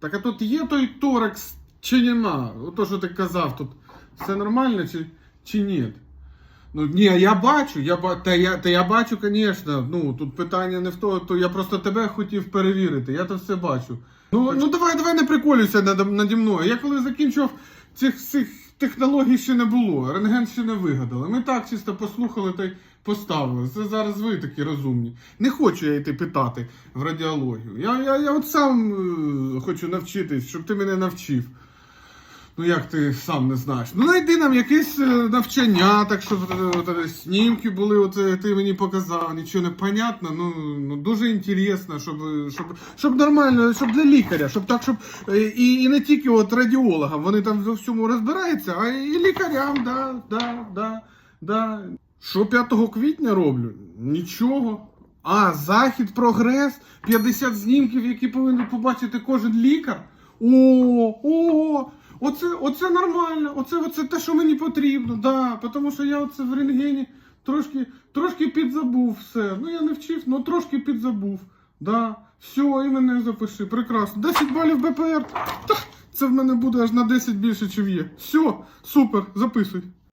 Так а тут є той торекс чи нема? Ото, що ти казав, тут все нормально чи, чи ні? Ну ні, я бачу, я та я, та я бачу, звісно. Ну тут питання не в тому, то я просто тебе хотів перевірити, я то все бачу. Ну, ну давай, давай не приколюйся наді мною. Я коли закінчував цих цих технологій ще не було, рентген ще не вигадали. Ми так чисто послухали та й поставили. Це зараз ви такі розумні. Не хочу я йти питати в радіологію. Я, я, я от сам е, хочу навчитись, щоб ти мене навчив. Ну як ти сам не знаєш? Ну знайди нам якесь е, навчання, так щоб е, е, снімки були, от ти мені показав, нічого не понятно. Ну, ну дуже інтересно, щоб, щоб, щоб нормально, щоб для лікаря, щоб так, щоб і, і не тільки от радіологам, вони там во всьому розбираються, а і лікарям, да, да, да, да. Що 5 квітня роблю? Нічого. А, захід, прогрес, 50 знімків, які повинен побачити кожен лікар. О, о, оце, оце нормально, оце, оце те, що мені потрібно, да, тому що я оце в рентгені трошки, трошки підзабув все. Ну я не вчив, але трошки підзабув. Да. Все, і мене запиши. Прекрасно. 10 балів БПР. Та, це в мене буде аж на 10 більше, чим є. Все, супер, записуй.